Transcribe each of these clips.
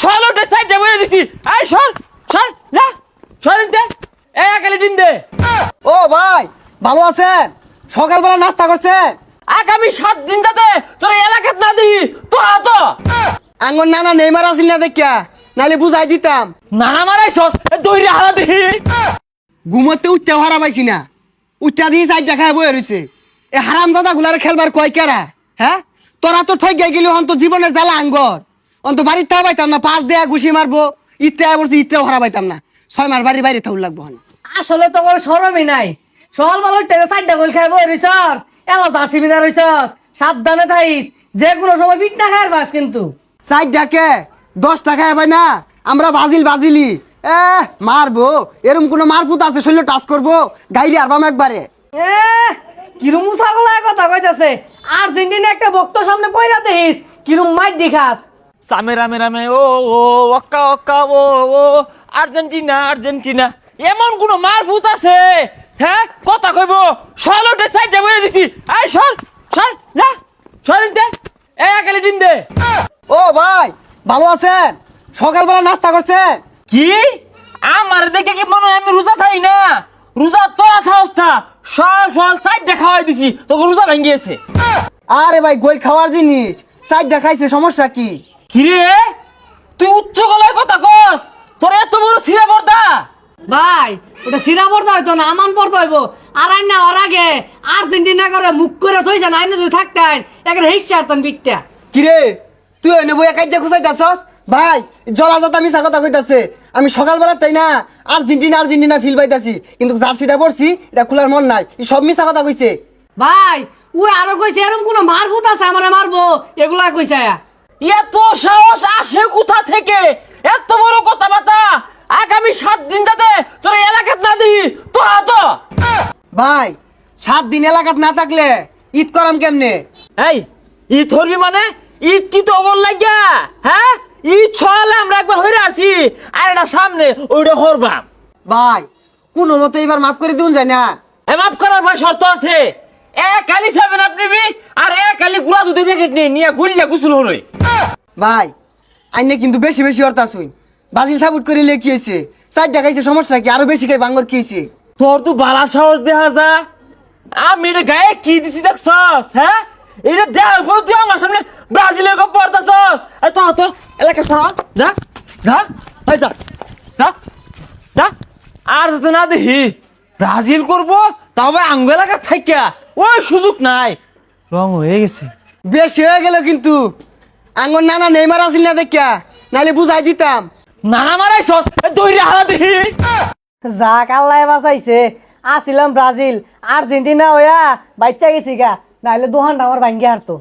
সর ওটা সাইডে বলে দিছি। এই সর সর যা সর দে এ একালে দিন দে। ও ভাই ভালো আছেন? সকালবেলা নাস্তা করছেন? আগামী সাত দিন যাতে তোর এলাকাত না দিই তো তো। আঙ্গর নানা নেইমার আসিল না দেখিয়া নাহলে বুঝাই দিতাম। নানা মারাইছস দইরে হারা দিহি ঘুমোতে উঠতে হারা পাইছি না। উঠটা দিয়ে চাই দেখায় বয়ে রয়েছে এ হারাম দাদা গুলারে খেলবার কয় কেরা? হ্যাঁ? তোরা তো ঠই গেলি অন্ত জীবনের জ্বালা আঙ্গর। অন্ত বাড়ির তা পাইতাম না পাঁচ দেয়া ঘুষি মারবো ইটটা বলছি ইটটাও হারা পাইতাম না। ছয় মাস বাড়ির বাইরে থাকুর লাগবো হন। আসলে তো কোনো সরমই নাই। সকাল বেলা টেনে চারটা গোল খাইব রিসর এলা জার্সি বিনা রইছস সাবধানে থাইস যে কোনো সময় বিট না খাইর বাস কিন্তু। চাই ডাকে দশ টাকা এবার না? আমরা বাজিল বাজিলি। এ মারবো এরম কোনো মারপুত আছে শরীর টাচ করব গাইরি আরবাম একবারে। এ কিরম মুসাগুলা কথা কইতাছে? আর্জেন্টিনা একটা বক্ত সামনে পয়রা দেখিস কিরম মাইট দেখাস। সামে রামে রামে ও ও ওক্কা ওক্কা ও ও আর্জেন্টিনা আর্জেন্টিনা। এমন কোন মার ভূত আছে? হ্যাঁ কথা কইব। সর ওটা সাইডে বলে দিছি। এই সর সর যা সর দে এ একালে দিন দে। ও ভাই ভালো আছেন? সকালবেলা নাস্তা করছেন কি? আমার দেখে কি মনে হয় আমি রোজা থাই না? রোজা তোরা থাকস থা সল সল সাইডে খাওয়াই দিছি। তোকে রোজা ভেঙে গেছে। আরে ভাই গোল খাওয়ার জিনিস। চারটা খাইছে সমস্যা কি? কিরে? তুই উচ্চ গলায় কথা কস। তোর এত বড় ছিঁড়ে পর্দা। ভাই ওটা সিরা পড়তে হইতো না আমান পড়তে হইব। আর আইন না ওর আগে আর্জেন্টিনা করে মুখ করে থইছেন আইনে যদি থাকতেন একটা হিস চারতেন বিকটা কিরে? তুই ওই নেব একাই যে খুঁজাইতাছস? ভাই জলাজাত আমি কথা কইতাছে। আমি সকালবেলা তাই না আর্জেন্টিনা আর্জেন্টিনা ফিল পাইতাছি কিন্তু জার্সিটা পড়ছি এটা খোলার মন নাই। সব মিশা কথা কইছে। ভাই ও আরও কইছে এরকম কোনো মারভূত আছে আমারে মারবো? এগুলা কইছে এত সাহস আসে কোথা থেকে? এত বড় কথাবার্তা? আগামী সাত দিন যাতে তোর এলাকাত না দিই তো তো। ভাই সাত দিন এলাকাত না থাকলে ঈদ করাম কেমনে? এই ঈদ ধরবি মানে? ঈদ কি তো ওগর লাগিয়া? হ্যাঁ? ঈদ ছয়ালে আমরা একবার হইরে আছি আর এটা সামনে ওইটা হরবাম ভাই কোনো মতো এবার মাফ করে দিন যায় না? এ মাফ করার ভাই শর্ত আছে। এক কালি সেভেন আপ নিবি আর এক কালি গুড়া দুধের প্যাকেট নিয়ে নিয়ে গুলিয়া গুসল হরই। ভাই আইনে কিন্তু বেশি বেশি অর্থ শুন বাজিল সাবুট করে লেখি হয়েছে? চারটা খাইছে সমস্যা কি? আরও বেশি খাই বাঙ্গর কি হয়েছে? তোর তো বালা সাহস দেখা যা। আমি এটা গায়ে কি দিছি দেখছস হ্যাঁ? এটা দেওয়ার পর তুই আমার সামনে ব্রাজিলের গপ পড়তাছস। এই তো তো এলাকা সারা। যা যা এই যা যা যা। আর যাতে না দেখি ব্রাজিল করব আবার আঙ্গ এলাকা থাইকা। ওই সুযোগ নাই। রং হয়ে গেছে। বেশি হয়ে গেল কিন্তু। আঙ্গর নানা নেইমার আসিল না দেখিয়া নাহলে বুঝাই দিতাম। নানা মারাইছস দইরে হারা দেখি। যাক আল্লাহ বাঁচাইছে। আসিলাম ব্রাজিল আর্জেন্টিনা হইয়া বাচ্চা গেছি গা নাহলে দোহানটা আমার ভাঙ্গে হারতো।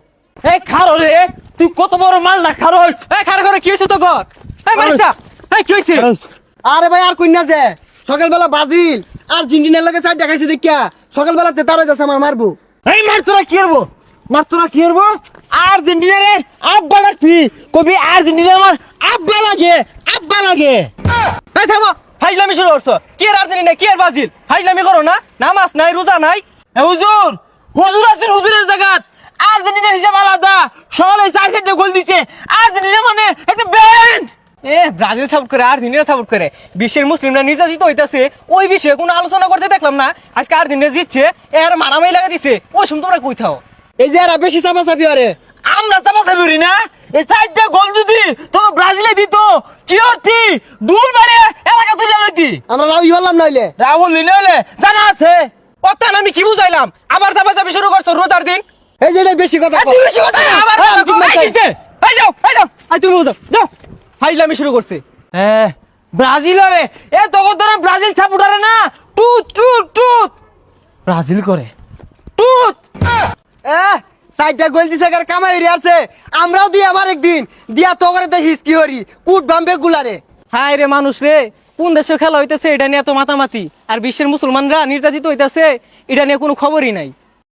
এই খারো রে তুই কত বড় মাল না খারো এই খারো করে কি হয়েছে তো ঘর এই মারিসা এই কি হয়েছে আরে ভাই আর কইনা যে সকালবেলা বাজিল আর জিন্ডিনের লাগে চারটা খাইছে দেখিয়া সকালবেলা তেতার হয়ে যাচ্ছে আমার মারবো। এই মার তোরা কি করব? মার তোরা কি করব? আর্জেন্টিনারে আব্বা ডাকছি। কবি আর্জেন্টিনা আমার আব্বা লাগে আব্বা লাগে। থামো হাইজলামি শুরু করছ। আর আর হাইজলামি করো না, নামাজ নাই, রোজা নাই। হুজুর হুজুর হুজুরের হিসাব আলাদা। সকালে চার গোল দিছে। মানে একটা ব্যান্ড এ, ব্রাজিল সাপোর্ট করে, আর্জেন্টিনা সাপোর্ট করে। বিশ্বের মুসলিমরা নির্যাতিত হইতাছে। ওই বিষয়ে কোনো আলোচনা করতে দেখলাম না। আজকে আর্জেন্টিনা জিতছে এর মারামারি লাগা দিছে। ওই সময় তোমরা কই থাও? এই যে এরা বেশি চাপা চাপি আরে। আমরা চাপা চাপি না? এই চারটা গোল যদি তোমার ব্রাজিলে দিত কি হতি ডুল মারে এলাকা তুলে লইতি। আমরা রাও হলাম নইলে। রাহুল নিলে জানা আছে। অত্যান আমি কি বুঝাইলাম? আবার চাপা চাপি শুরু করছ রোজার দিন? এই যে বেশি কথা বেশি কথা আবার হ্যাঁ। এই যাও এই যাও। এই তুমি বুঝো। যাও। হাইজলামি শুরু করছে। হ্যাঁ ব্রাজিল রে এ তখন ধরে ব্রাজিল সাপোর্টারে না। টুত টুত টুত। ব্রাজিল করে। সাইডটা গোল দিছে কামাই রে আছে। আমরাও দি আমার একদিন, দিয়া তো করে দেখিস কি হরি, কুট বাম্বে গুলারে। হায় রে মানুষ রে, কোন দেশে খেলা হইতেছে, এটা নিয়ে এত মাতামাতি। আর বিশ্বের মুসলমানরা নির্যাতিত হইতেছে, এটা নিয়ে কোনো খবরই নাই।